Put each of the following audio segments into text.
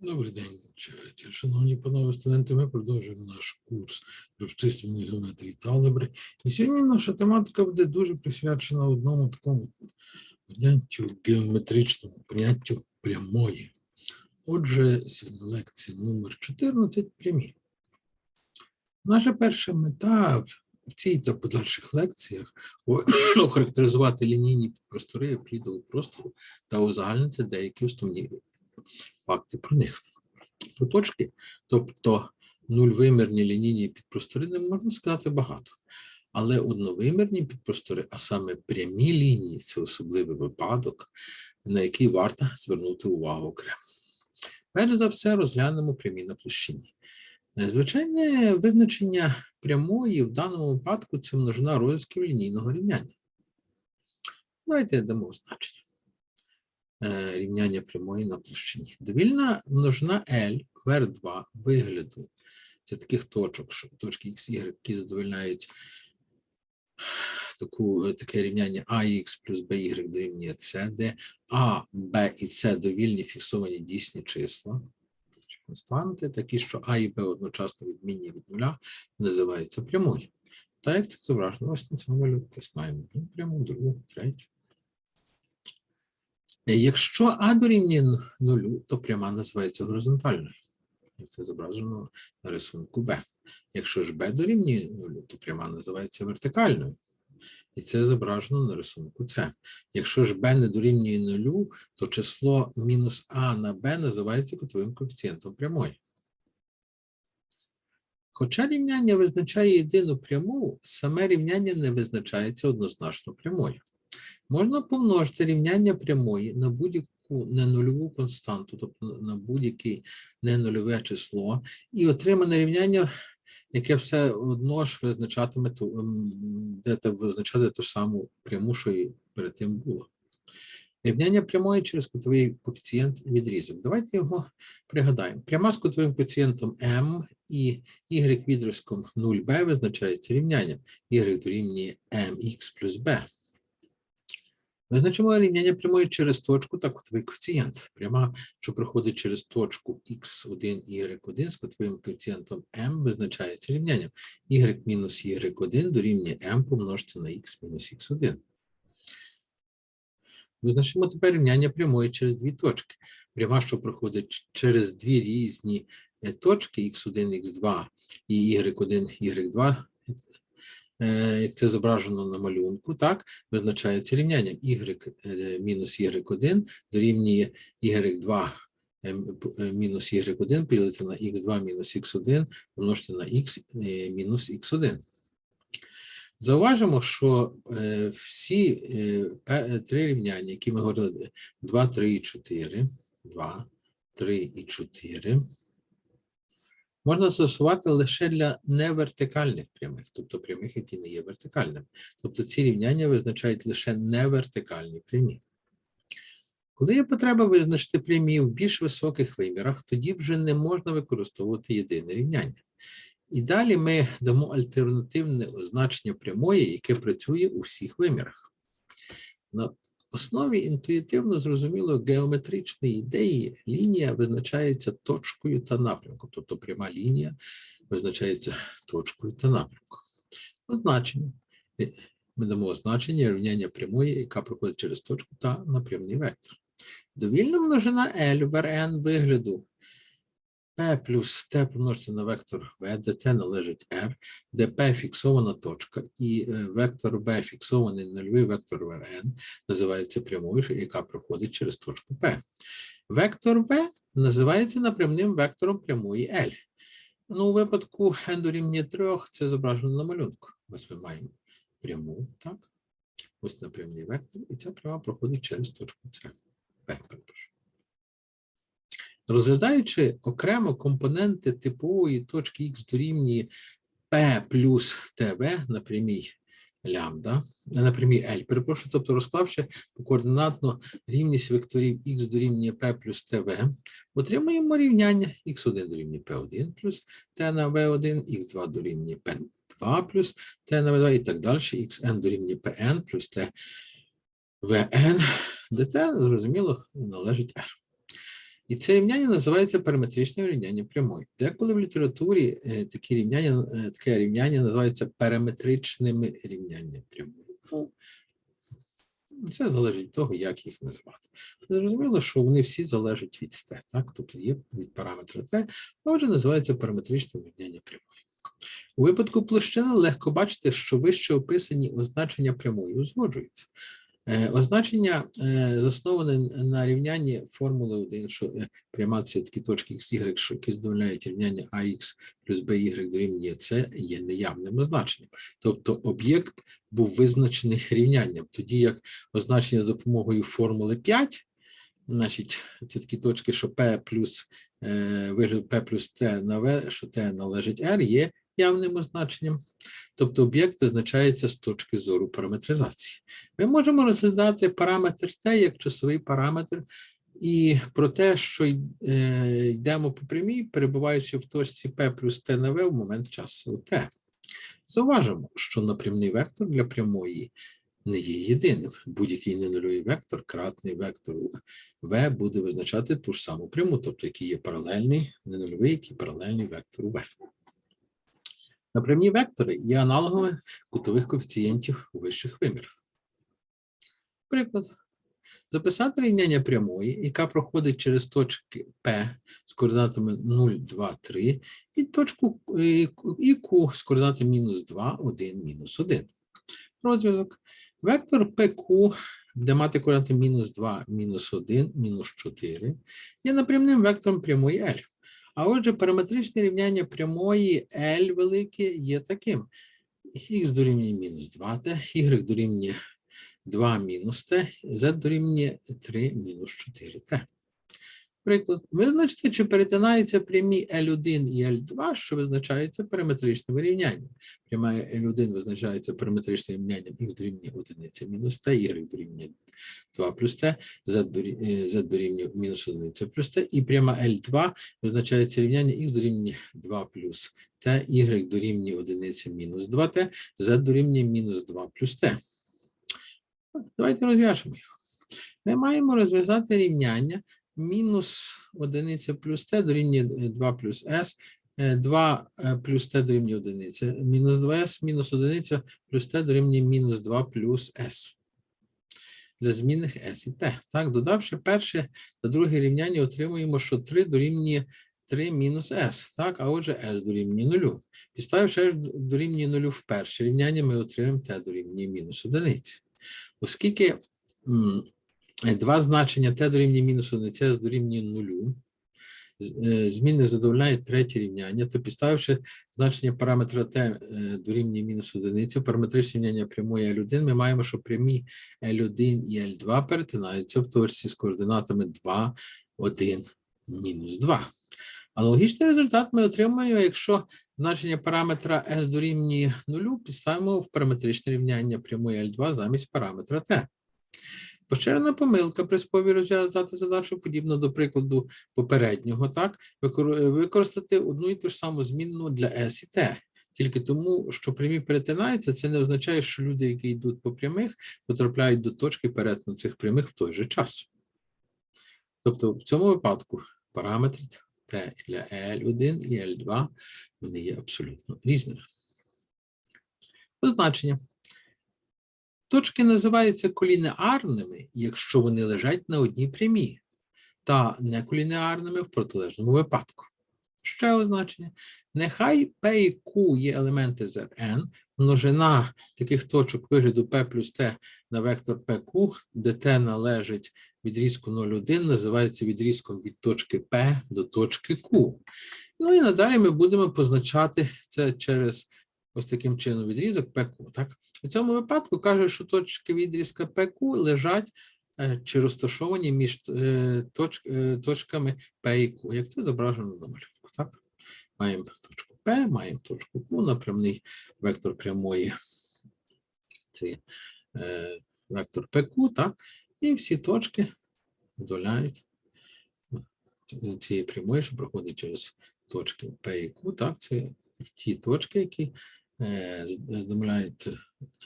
Добрий день, шановні панове студенти. Ми продовжуємо наш курс з обчислювання геометрії та алгебри. І сьогодні наша тематика буде дуже присвячена одному такому поняттю геометричному, поняттю прямої. Отже, сьогодні лекція номер 14 прямі. Наша перша мета в цій та подальших лекціях охарактеризувати лінійні простори евклідового простору та узагальнити деякі основні факти про них. Про точки, тобто нульвимірні лінійні підпростори, не можна сказати багато. Але одновимірні підпростори, а саме прямі лінії, це особливий випадок, на який варто звернути увагу окремо. Перш за все, розглянемо прямі на площині. Звичайне визначення прямої в даному випадку це множина розв'язків лінійного рівняння. Давайте дамо значення рівняння прямої на площині. Довільна множина L в R2 вигляду. Це таких точок, що точки X, Y, які задовольняють таку, таке рівняння AX плюс BY дорівнює C, де А, Б і С довільні фіксовані дійсні числа. чи Константи, такі, що А і Б одночасно відмінні від нуля, називаються прямою. Так як це зображено ось на цьому малюнку. Ось маємо одну пряму, другу, третю. Якщо А дорівнює нулю, то пряма називається горизонтальною. Як це зображено на рисунку Б. Якщо ж Б дорівнює нулю, то пряма називається вертикальною. І це зображено на рисунку С. Якщо ж Б не дорівнює нулю, то число мінус А на Б називається кутовим коефіцієнтом прямої. Хоча рівняння визначає єдину пряму, саме рівняння не визначається однозначно прямою. Можна помножити рівняння прямої на будь-яку ненульову константу, тобто на будь-яке ненульове число, і отримане рівняння, яке все одно ж визначатиме ту, де те визначати ту саму пряму, що і перед тим було. Рівняння прямої через кутовий коефіцієнт відрізок. Давайте його пригадаємо. Пряма з кутовим коефіцієнтом m і y відрізком 0b визначається рівнянням y дорівнює mx плюс b. Визначимо рівняння прямої через точку та кутовий коефіцієнт. Пряма, що проходить через точку x1 y 1 з кутовим коефіцієнтом m, визначається рівнянням y мінус y1 дорівнює m помножити на x мінус x1. Визначимо тепер рівняння прямої через дві точки. Пряма, що проходить через дві різні е, точки x1, x2 і y1, y2, е, як це зображено на малюнку, так, визначається рівнянням y е, мінус y1 дорівнює y2 е, е, мінус y1 поділити на x2 мінус x1 помножити на x е, мінус x1. Зауважимо, що е, всі е, е, три рівняння, які ми говорили, 2, 3 і 4, 2, 3 і 4, можна застосувати лише для невертикальних прямих, тобто прямих, які не є вертикальними. Тобто ці рівняння визначають лише невертикальні прямі. Коли є потреба визначити прямі в більш високих вимірах, тоді вже не можна використовувати єдине рівняння. І далі ми дамо альтернативне означення прямої, яке працює у всіх вимірах. Основі інтуїтивно зрозуміло геометричної ідеї лінія визначається точкою та напрямком, тобто пряма лінія визначається точкою та напрямком. Означення. Е, Ми дамо означення рівняння прямої, яка проходить через точку та напрямний вектор. Довільна множина L в РН вигляду P плюс T помножити на вектор V, де T належить R, де P фіксована точка, і е, вектор B фіксований нульовий вектор Rn називається прямою, яка проходить через точку P. Вектор V називається напрямним вектором прямої L. Ну, у випадку n дорівнює 3 це зображено на малюнку. Ось ми маємо пряму, так? Ось напрямний вектор, і ця пряма проходить через точку С. P, перепрошую. Розглядаючи окремо компоненти типової точки Х дорівнює P плюс ТВ на прямій лямбда, на прямій L, перепрошую, тобто розклавши координатно рівність векторів Х дорівнює P плюс ТВ, отримуємо рівняння Х1 дорівнює P1 плюс T на V1, Х2 дорівнює P2 плюс T на V2 і так далі, Xn дорівнює Pn плюс T Vn, де T, зрозуміло, належить R. І це рівняння називається параметричне рівняння прямої. Деколи в літературі е, такі рівняння, е, таке рівняння називається параметричними рівняннями прямої. Ну, це залежить від того, як їх називати. Зрозуміло, що вони всі залежать від t, так? Тобто є від параметра t, а отже називається параметричне рівняння прямої. У випадку площини легко бачити, що вище описані означення прямої узгоджуються. Е, Означення е, засноване на рівнянні формули 1, що е, пряма це такі точки x, y, що які задовольняють рівняння ax плюс by дорівнює c, є неявним означенням. Тобто об'єкт був визначений рівнянням, тоді як означення за допомогою формули 5, значить, це такі точки, що p плюс вигляд p плюс t на v, що t належить r, є явним означенням. Тобто об'єкт визначається з точки зору параметризації. Ми можемо розглядати параметр t як часовий параметр, і про те, що е, йдемо по прямій, перебуваючи в точці p плюс t на v в момент часу t. Зауважимо, що напрямний вектор для прямої не є єдиним. Будь-який ненульовий вектор, кратний вектору v буде визначати ту ж саму пряму, тобто який є паралельний, ненульовий, який паралельний вектору v. Напрямні вектори є аналогами кутових коефіцієнтів у вищих вимірах. Приклад. Записати рівняння прямої, яка проходить через точки P з координатами 0, 2, 3, і точку е, і Q з координатами мінус 2, 1, мінус 1. Розв'язок. Вектор PQ, де мати координати мінус 2, мінус 1, мінус 4, є напрямним вектором прямої L. А отже, параметричне рівняння прямої L велике є таким. Х дорівнює мінус 2t, y дорівнює 2 мінус t, z дорівнює 3 мінус 4t. Приклад. Визначте, чи перетинаються прямі L1 і L2, що визначаються параметричними рівняннями. Пряма L1 визначається параметричним рівнянням х дорівнює 1 мінус t, y дорівнює 2 плюс t, z е, дорівнює мінус 1 плюс t, і пряма L2 визначається рівняння х дорівнює 2 плюс t, y дорівнює 1 мінус 2t, z дорівнює мінус 2 плюс t. Давайте розв'яжемо його. Ми маємо розв'язати рівняння мінус 1 плюс t дорівнює 2 плюс s, е, 2 е, плюс t дорівнює 1, мінус 2s, мінус 1 плюс t дорівнює мінус 2 плюс s. Для змінних s і t. Так, додавши перше та друге рівняння, отримуємо, що 3 дорівнює 3 мінус s. Так, а отже, s дорівнює 0. Підставивши s дорівнює 0 в перше рівняння, ми отримаємо t дорівнює мінус 1. Оскільки е, два значення t дорівнює мінус 1, s дорівнює 0, з- е, змінник задовольняє третє рівняння, то підставивши значення параметра t е, дорівнює мінус 1, параметричне рівняння прямої L1, ми маємо, що прямі L1 і L2 перетинаються в точці з координатами 2, 1, мінус 2. Аналогічний результат ми отримаємо, якщо значення параметра s дорівнює 0, підставимо в параметричне рівняння прямої L2 замість параметра t. Поширена помилка при спробі розв'язати задачу, подібно до прикладу попереднього, так, використати одну і ту ж саму змінну для S і T. Тільки тому, що прямі перетинаються, це не означає, що люди, які йдуть по прямих, потрапляють до точки перетину цих прямих в той же час. Тобто, в цьому випадку параметри T для L1 і L2 вони є абсолютно різними. Позначення. Точки називаються колінеарними, якщо вони лежать на одній прямій, та неколінеарними в протилежному випадку. Ще означення. Нехай P і Q є елементи з Rn, множина таких точок вигляду P плюс T на вектор PQ, де T належить відрізку 0,1, називається відрізком від точки P до точки Q. Ну і надалі ми будемо позначати це через ось таким чином відрізок PQ. Так? У цьому випадку каже, що точки відрізка PQ лежать е, чи розташовані між е, точ, е, точками P і Q, як це зображено на малюнку. Так? Маємо точку P, маємо точку Q, напрямний вектор прямої. Це вектор PQ, так? І всі точки доляють цієї прямої, що проходить через точки P і Q, так? Це ті точки, які е, з- здомляють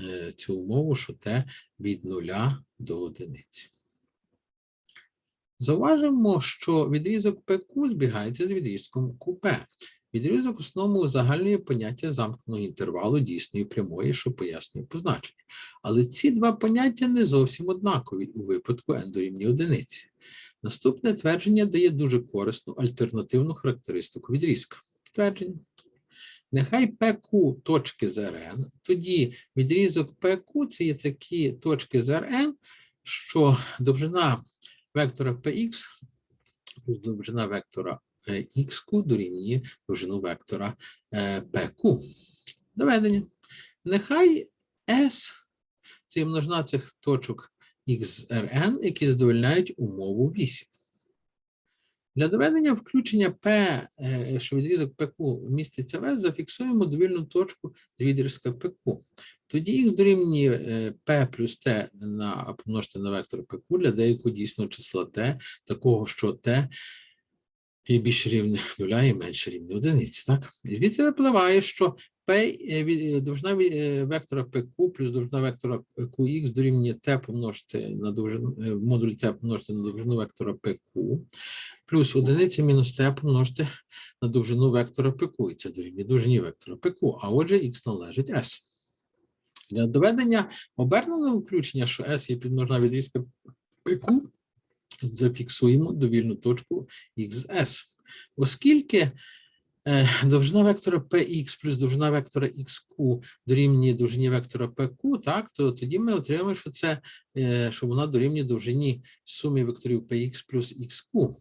е, цю умову, що Т від нуля до одиниці. Зауважимо, що відрізок ПК збігається з відрізком КП. Відрізок основному узагальнює поняття замкненого інтервалу дійсної прямої, що пояснює позначення. Але ці два поняття не зовсім однакові у випадку n дорівнює одиниці. Наступне твердження дає дуже корисну альтернативну характеристику відрізка. Твердження. Нехай PQ точки з РН, тоді відрізок PQ це є такі точки з РН, що довжина вектора PX плюс довжина вектора е, XQ дорівнює довжину вектора е, PQ. Доведення. Нехай S це є множина цих точок X Rn, які задовольняють умову 8. Для доведення включення P, е, що відрізок PQ міститься в зафіксуємо довільну точку з відрізка PQ. Тоді х дорівнює е, P плюс T на помножити на вектор PQ для деякого дійсного числа T, такого, що T є більше рівне нуля і менше рівне одиниці. Так? І звідси випливає, що Е, е, довжина е, вектора PQ плюс довжина вектора QX дорівнює T помножити на довжину, модуль T помножити на довжину вектора PQ, плюс одиниця мінус T помножити на довжину вектора PQ, і це дорівнює довжині вектора PQ, а отже X належить S. Для доведення оберненого включення, що S є підмножна відрізка PQ, зафіксуємо довільну точку X з S. Оскільки довжина вектора Px плюс довжина вектора xq дорівнює довжині вектора pq, так, то тоді ми отримаємо, що це е, що вона дорівнює довжині суми векторів px плюс xq.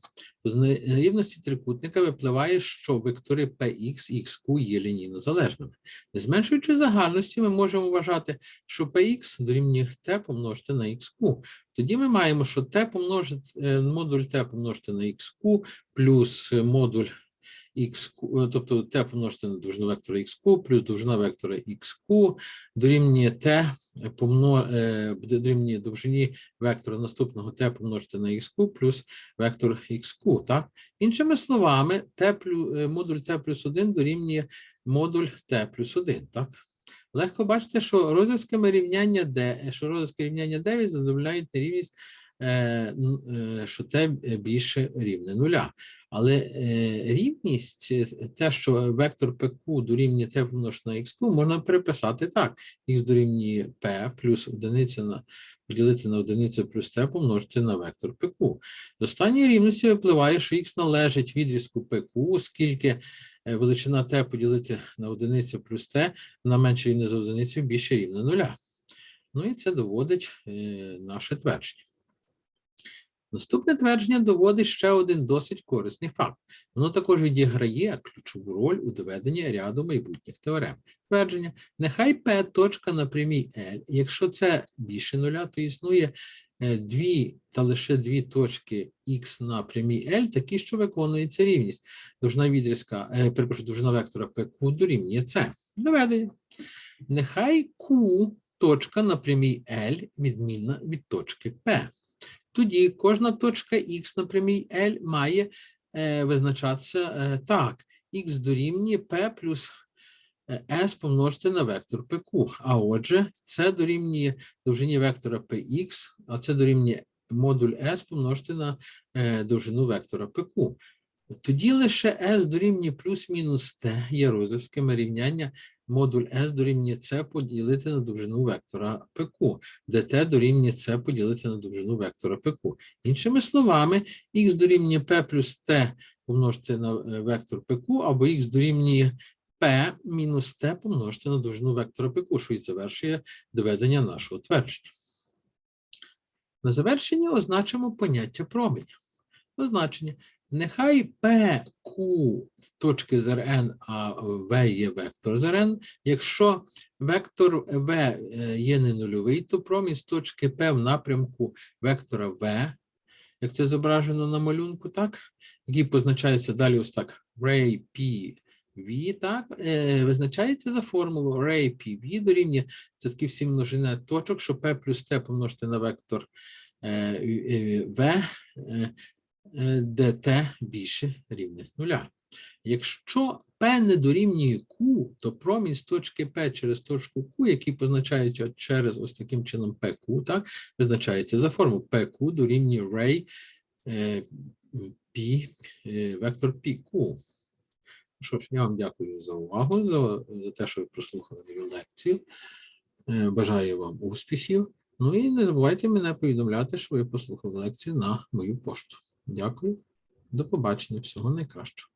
То з нерівності трикутника випливає, що вектори px і xq є лінійно залежними. Не зменшуючи загальності, ми можемо вважати, що px дорівнює t помножити на xq. Тоді ми маємо, що t помножити, е, модуль t помножити на xq плюс е, модуль x, тобто t помножити на довжину вектора xq плюс довжина вектора xq дорівнює t помно, е, дорівнює довжині вектора наступного t помножити на xq плюс вектор xq, так? Іншими словами, t е, модуль t плюс 1 дорівнює модуль t плюс 1, так? Легко бачите, що розв'язками рівняння d, що розв'язки рівняння 9 задовольняють нерівність, що t більше рівне нуля. Але е, рівність, е, те, що вектор PQ дорівнює t помножити на xq, можна переписати так. x дорівнює p плюс одиниця на поділити на одиницю плюс t помножити на вектор PQ. З останньої рівності випливає, що x належить відрізку PQ, оскільки е, величина t поділити на одиницю плюс t на менше рівне за одиницю більше рівне нуля. Ну і це доводить е, наше твердження. Наступне твердження доводить ще один досить корисний факт. Воно також відіграє ключову роль у доведенні ряду майбутніх теорем. Твердження: нехай P точка на прямій L, якщо це більше нуля, то існує е, дві та лише дві точки X на прямій L, такі, що виконується рівність. Довжина відрізка, е, перепрошую, довжина вектора PQ дорівнює C. Доведення. Нехай Q точка на прямій L відмінна від точки P. Тоді кожна точка X на прямій L має е, визначатися е, так. X дорівнює P плюс е, S помножити на вектор PQ. А отже, це дорівнює довжині вектора Px, а це дорівнює модуль S помножити на е, довжину вектора PQ. Тоді лише S дорівнює плюс-мінус T є розв'язками рівняння модуль S дорівнює C поділити на довжину вектора PQ де t дорівнює c поділити на довжину вектора PQ. Іншими словами, x дорівнює p плюс t помножити на е, вектор PQ, або x дорівнює p мінус t помножити на довжину вектора PQ, що і завершує доведення нашого твердження. На завершення означимо поняття променя. Означення. Нехай PQ точки з Rn, а V є вектор з Rn, якщо вектор V е, є не нульовий, то промінь точки P в напрямку вектора V, як це зображено на малюнку, так, який позначається далі ось так, ray P V, так, е, визначається за формулою ray P V дорівнює, це такі всі множина точок, що P плюс T помножити на вектор е, V, е, е, більше рівне нуля. Якщо P не дорівнює Q, то промінь з точки P через точку Q, який позначається через ось таким чином PQ, так, визначається за форму PQ дорівнює ray е, пі, е, вектор піку. Що ж, я вам дякую за увагу, за, за те, що ви прослухали мою лекцію. Бажаю вам успіхів. Ну і не забувайте мене повідомляти, що ви послухали лекцію на мою пошту. Дякую. До побачення. Всього найкращого.